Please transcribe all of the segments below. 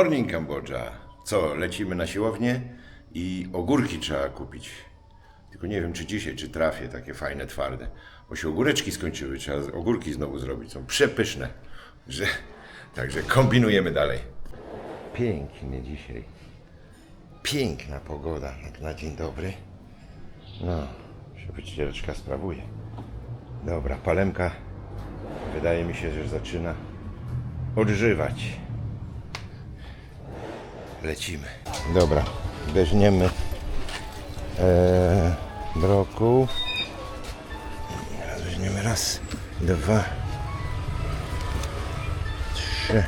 morning Kambodża. Co, lecimy na siłownię i ogórki trzeba kupić. Tylko nie wiem, czy dzisiaj, czy trafię, takie fajne, twarde. Bo się ogóreczki skończyły, trzeba ogórki znowu zrobić. Są przepyszne. Że... Także kombinujemy dalej. Pięknie dzisiaj. Piękna pogoda jak na dzień dobry. No, się wyciereczka sprawuje. Dobra, palemka wydaje mi się, że zaczyna odżywać. Lecimy. Dobra, weźmiemy e, brokuł. Weźmiemy raz, dwa, trzy.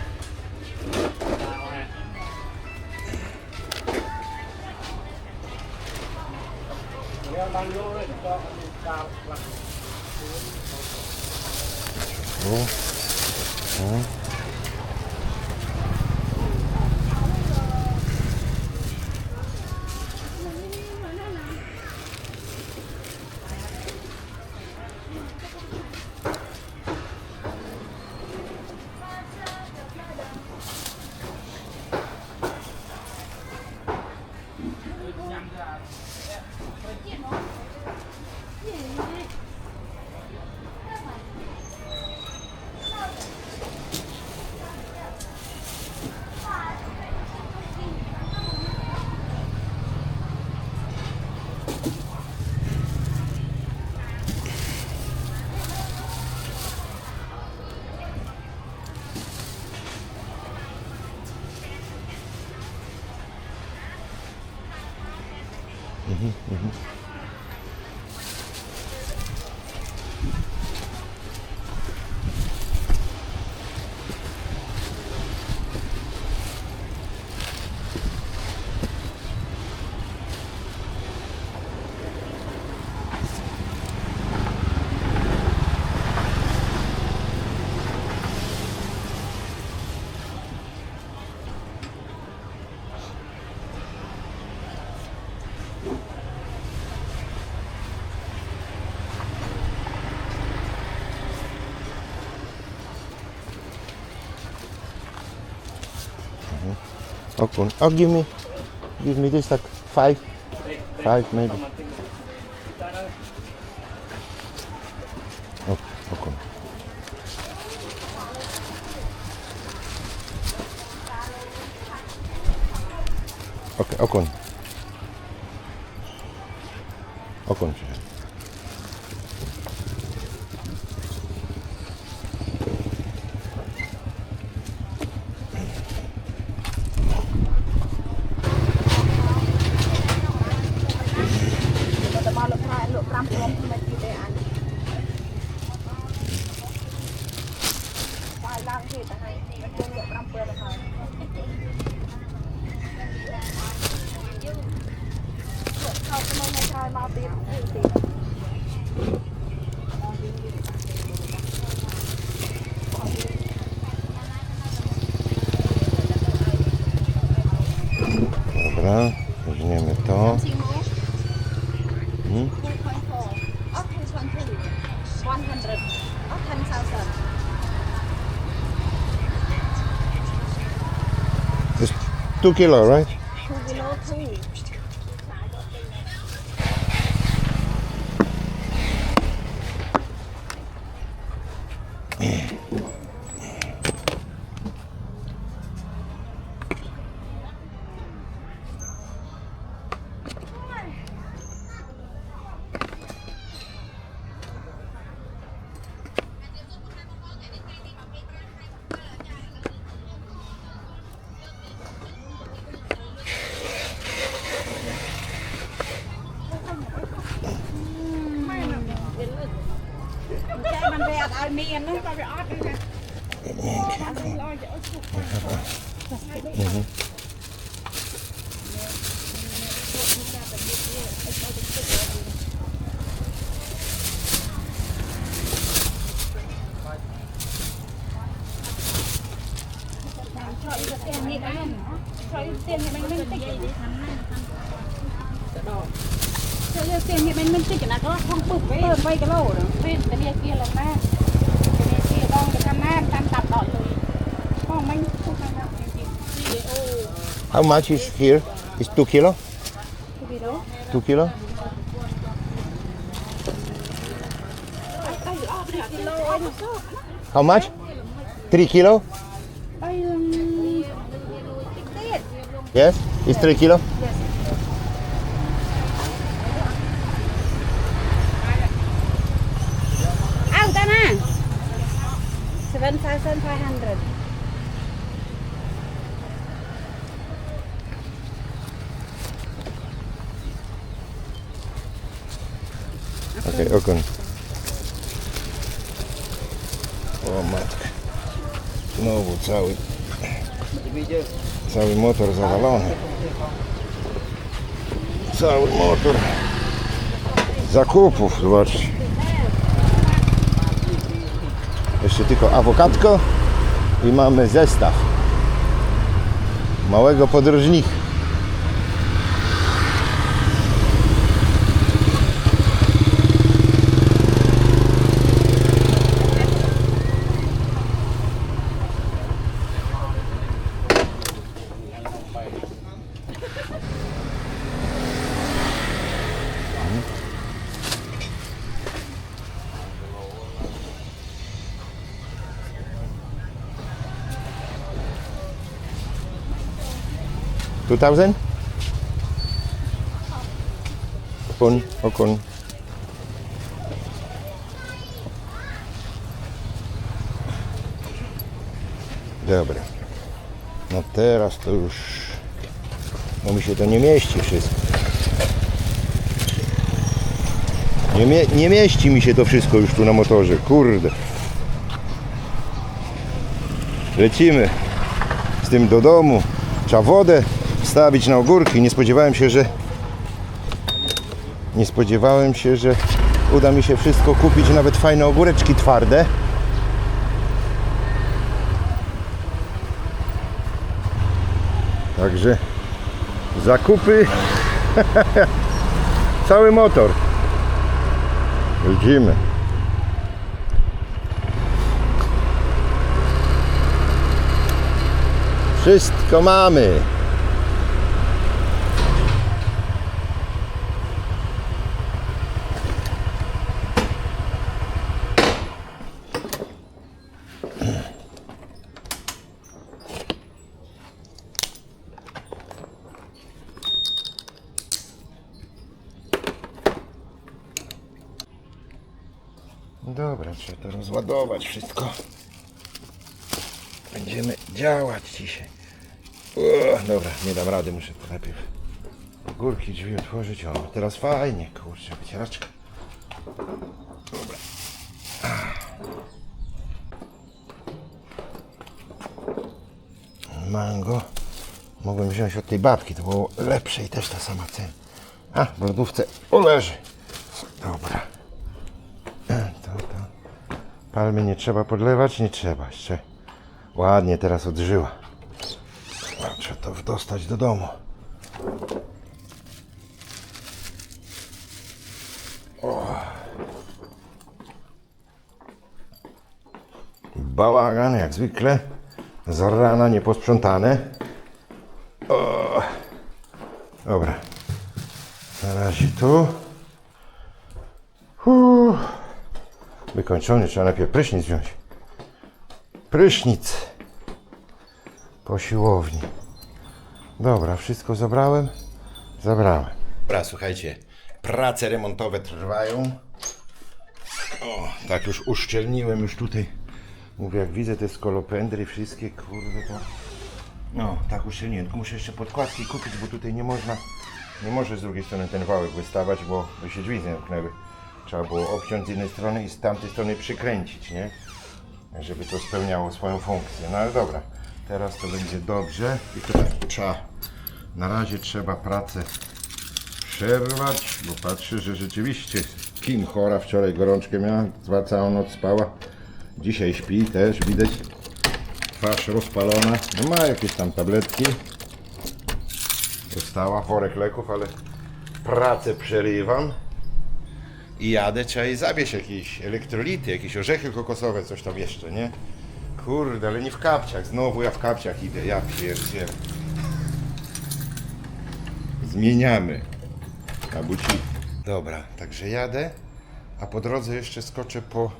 Tu. Okay. Oh, give me, give me this like five, five maybe. Oh. Okay, okay. Okay. Dobra, weźmiemy to. Hmm? It's two kilo, right? จะเลือกเตียงเห็นมันมันติดนะก็ท้องปึกไว้เปิดไว้ก็เล่าเนาะเว้นแต่เรียกเกียร์ลงมาจะเรียกเกียร์ลองจะทำหน้าตามตัดต่อเลยห้องไม่พูดนะครับ How much is here? It's two kilo. Two kilo. Two kilo. เอาอยู่ออกเนี่ยกิโลไอ้หนู How much? Three kilo. Yes? It's three kilo? Yes. Out, Seven thousand five hundred. Okay, Oh, my. matka. Znowu cały. Widzisz? Cały motor zawalony. Cały motor zakupów, zobaczcie. Jeszcze tylko awokadko i mamy zestaw małego podróżnika. Two thousand? Okun, okun. Dobra. No teraz to już... No mi się to nie mieści wszystko. Nie, mie- nie mieści mi się to wszystko już tu na motorze. Kurde. Lecimy z tym do domu. Trzeba wodę wstawić na ogórki. Nie spodziewałem się, że nie spodziewałem się, że uda mi się wszystko kupić, nawet fajne ogóreczki twarde. Także zakupy cały motor. Jedziemy. Wszystko mamy. Dobra, trzeba to rozładować wszystko. Będziemy działać dzisiaj. Dobra, nie dam rady, muszę to najpierw górki drzwi otworzyć. O, teraz fajnie, kurczę, wycieraczka. Dobra. Mango. Mogłem wziąć od tej babki, to było lepsze i też ta sama cena. A, w lodówce uleży. Dobra. Palmy nie trzeba podlewać, nie trzeba jeszcze. Ładnie teraz odżyła. Trzeba to dostać do domu. Bałagan jak zwykle. Z rana nieposprzątane. O. Dobra. Na razie tu. Uff. Wykończony, trzeba najpierw prysznic wziąć. Prysznic po siłowni. Dobra, wszystko zabrałem? Zabrałem. Dobra, słuchajcie, prace remontowe trwają. O, tak już uszczelniłem już tutaj. Mówię, jak widzę te skolopendry wszystkie, kurde to... No, tak uszczelniłem, tylko muszę jeszcze podkładki kupić, bo tutaj nie można... Nie może z drugiej strony ten wałek wystawać, bo by się drzwi zamknęły. Trzeba było obciąć z jednej strony i z tamtej strony przykręcić, nie? Żeby to spełniało swoją funkcję. No ale dobra, teraz to będzie dobrze. I tutaj trzeba, na razie trzeba pracę przerwać, bo patrzę, że rzeczywiście Kim chora wczoraj gorączkę miała, całą noc spała. Dzisiaj śpi też, widać. Twarz rozpalona. No ma jakieś tam tabletki. Dostała worek leków, ale pracę przerywam. I jadę, trzeba jej zawieźć jakieś elektrolity, jakieś orzechy kokosowe, coś tam jeszcze, nie? Kurde, ale nie w kapciach. Znowu ja w kapciach idę. Ja pierdzielę. Zmieniamy na. Dobra, także jadę, a po drodze jeszcze skoczę po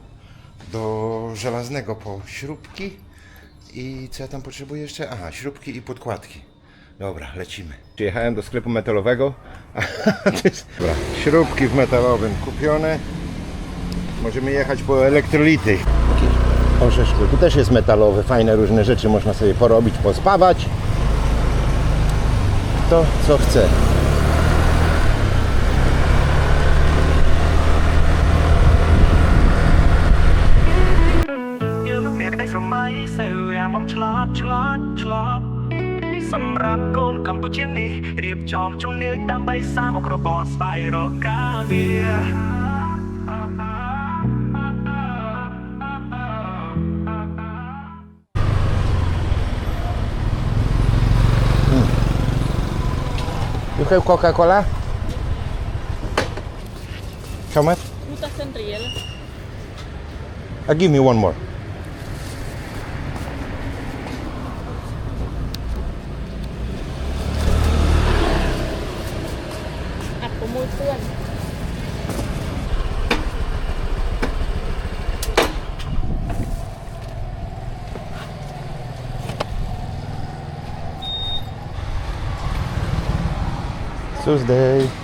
do żelaznego po śrubki i co ja tam potrzebuję jeszcze? Aha, śrubki i podkładki. Dobra, lecimy. Jechałem do sklepu metalowego. Dobra, śrubki w metalowym kupione. Możemy jechać po elektrolity. Orzeszku, tu też jest metalowy, fajne różne rzeczy można sobie porobić, pospawać. To co chce. សម័យសេវាមកឆ្លាតឆ្លាតឆ្លាតសម្រាប់កូនកម្ពុជានេះរៀបចំជំនឿដើម្បីសាងអក្របរស្វ័យរកការវា You have Coca-Cola? How much? 2000 riel. Uh, give me one more. promotion ซูสเดย์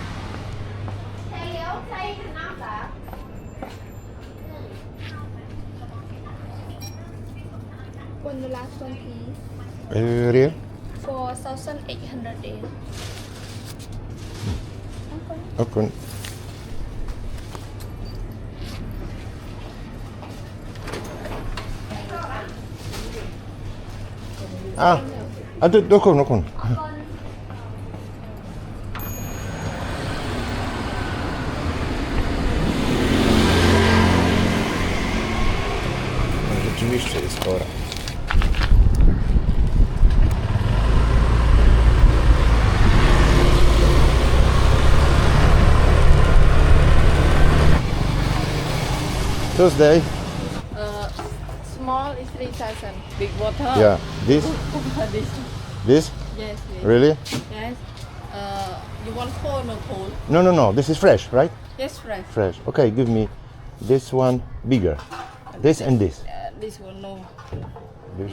Ah, ah, do, dokun, dokun. Rzeczywiście jest chora. Tuesday. Uh, small is 3,000. Big water. Yeah, this, this. this, Yes, please. really? Yes. Uh, you want cold or cold? No, no, no. This is fresh, right? Yes, fresh. Fresh. Okay, give me this one bigger. This and this. Uh, this one, no. This,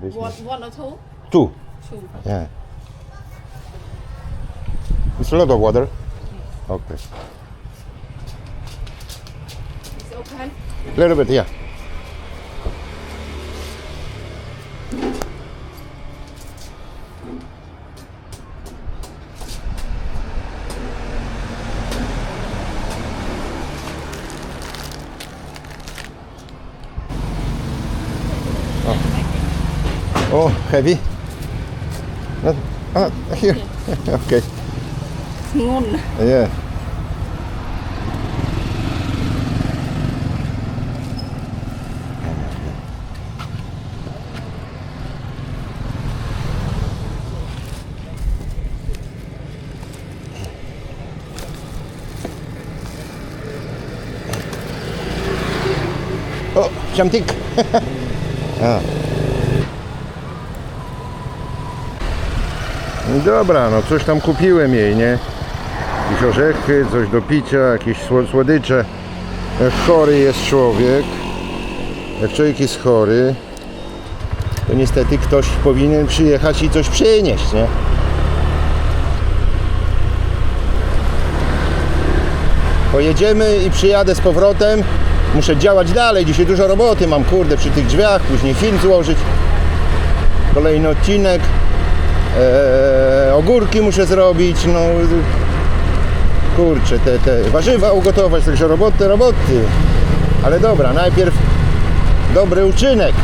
this One, one. one or two? Two. Two. Yeah. It's a lot of water. Okay. It's okay. little bit, yeah. Oh, heavy. Not, ah, here. okay. Moon. Yeah. Oh, jumping. ah. Dobra, no coś tam kupiłem jej, nie? Jakieś orzechy, coś do picia, jakieś sło- słodycze. Jak chory jest człowiek, jak człowiek jest chory, to niestety ktoś powinien przyjechać i coś przynieść, nie? Pojedziemy i przyjadę z powrotem. Muszę działać dalej. Dzisiaj dużo roboty mam, kurde, przy tych drzwiach. Później film złożyć. Kolejny odcinek. Eee, ogórki muszę zrobić. No, kurczę, te, te warzywa ugotować. Także roboty, roboty. Ale dobra, najpierw dobry uczynek.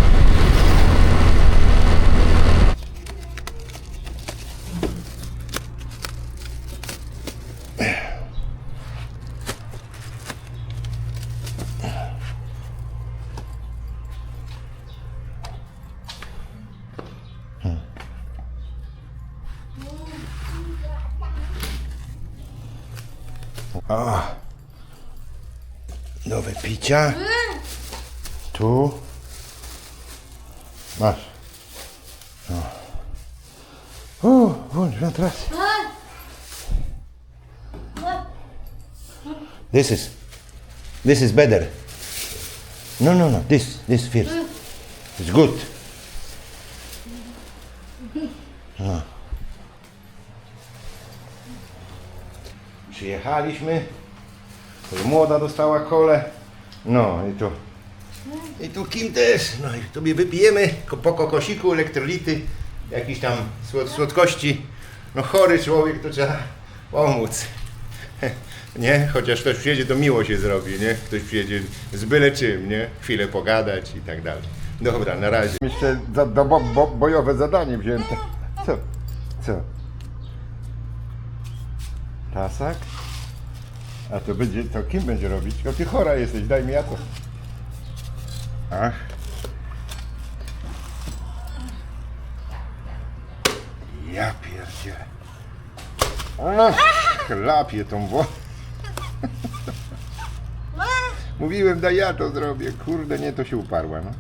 Picia. Tu. Masz. O, o włącz wentylację. This is, this is better. No, no, no, this, this first. It's good. No. Przyjechaliśmy. Młoda dostała kole. No i tu. I tu Kim też. No i sobie wypijemy ko- po kokosiku elektrolity, jakieś tam słod- słodkości. No chory człowiek to trzeba pomóc. Nie? Chociaż ktoś przyjedzie, to miło się zrobi, nie? Ktoś przyjedzie z byle czym, nie? Chwilę pogadać i tak dalej. Dobra, na razie. Jeszcze za, do, bo, bo, bojowe zadanie wziąłem. Co? Co? Tasak? A to będzie, to kim będzie robić? O ty chora jesteś, daj mi ja to. Ach. Ja pierdzielę. Ach, chlapie tą wodę. Mówiłem, daj ja to zrobię. Kurde, nie, to się uparła, no.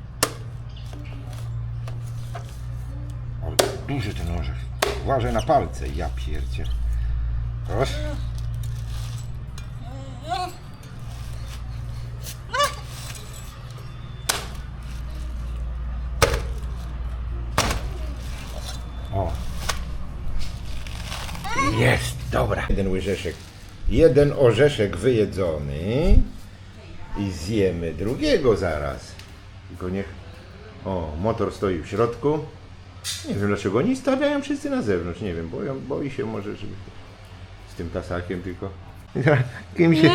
Duży ten orzech. Uważaj na palce, ja pierdzie. Oś. O. Jest, dobra. Jeden łyżeczek. Jeden orzeszek wyjedzony i zjemy drugiego zaraz. Tylko niech. O, motor stoi w środku. Nie wiem dlaczego oni stawiają wszyscy na zewnątrz. Nie wiem, boją, boi się może, żeby z tym tasakiem tylko. Kim się,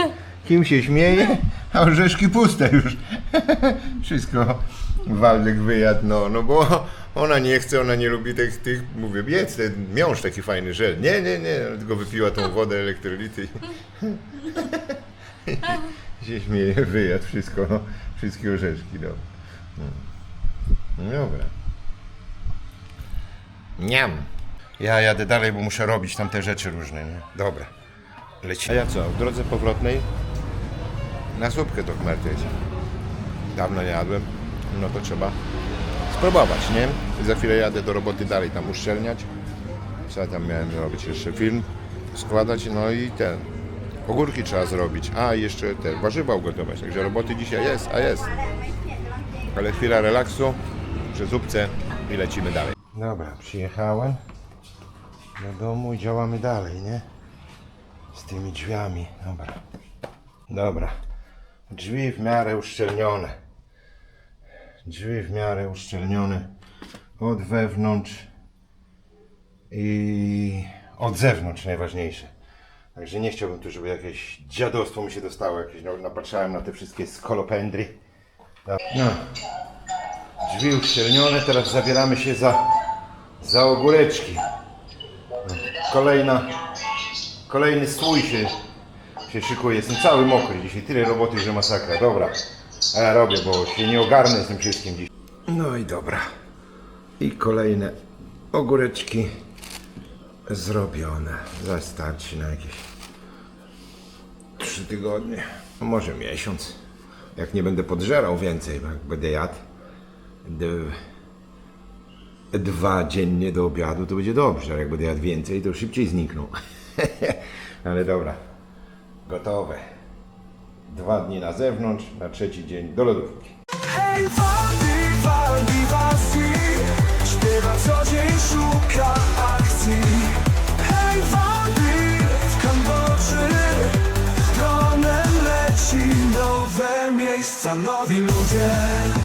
kim się śmieje, a orzeszki puste już. Wszystko Waldek wyjadł, no, no bo ona nie chce, ona nie lubi tych, tych mówię, jedz ten miąższ taki fajny żel. Nie, nie, nie, tylko wypiła tą wodę elektrolity. i się śmieje, wyjadł wszystko, no, wszystkie orzeszki, no. No dobra. Niam. Ja jadę dalej, bo muszę robić tam te rzeczy różne, nie? Dobra. Leci. A ja co, w drodze powrotnej na zupkę do Kmertyć. Dawno nie jadłem, no to trzeba spróbować, nie? I za chwilę jadę do roboty dalej tam uszczelniać. Co ja tam miałem robić? Jeszcze film składać, no i ten. Ogórki trzeba zrobić, a jeszcze te warzywa ugotować. Także roboty dzisiaj jest, a jest. Ale chwila relaksu przy zupce i lecimy dalej. Dobra, przyjechałem do domu i działamy dalej, nie? Z tymi drzwiami. Dobra. Dobra. Drzwi w miarę uszczelnione. Drzwi w miarę uszczelnione od wewnątrz i od zewnątrz najważniejsze. Także nie chciałbym tu, żeby jakieś dziadostwo mi się dostało. Jakieś, no, napatrzałem na te wszystkie skolopendry. No. Drzwi uszczelnione, teraz zabieramy się za, za ogóreczki. Kolejna, kolejny stój się, się szykuje. Jestem cały mokry dzisiaj, tyle roboty, że masakra. Dobra, a ja robię, bo się nie ogarnę z tym wszystkim dziś. No i dobra. I kolejne ogóreczki zrobione. Zastarczy na jakieś trzy tygodnie, a może miesiąc. Jak nie będę podżerał więcej, bo jak będę jadł dwa dziennie do obiadu, to będzie dobrze, ale jak będę jadł więcej, to szybciej znikną. ale dobra, gotowe. Dwa dni na zewnątrz, na trzeci dzień do lodówki. Hej, Waldi, Waldi, Waldi Śpiewa co dzień, szuka akcji Hej, Waldi, w Kambodży Dronem leci nowe miejsca, nowi ludzie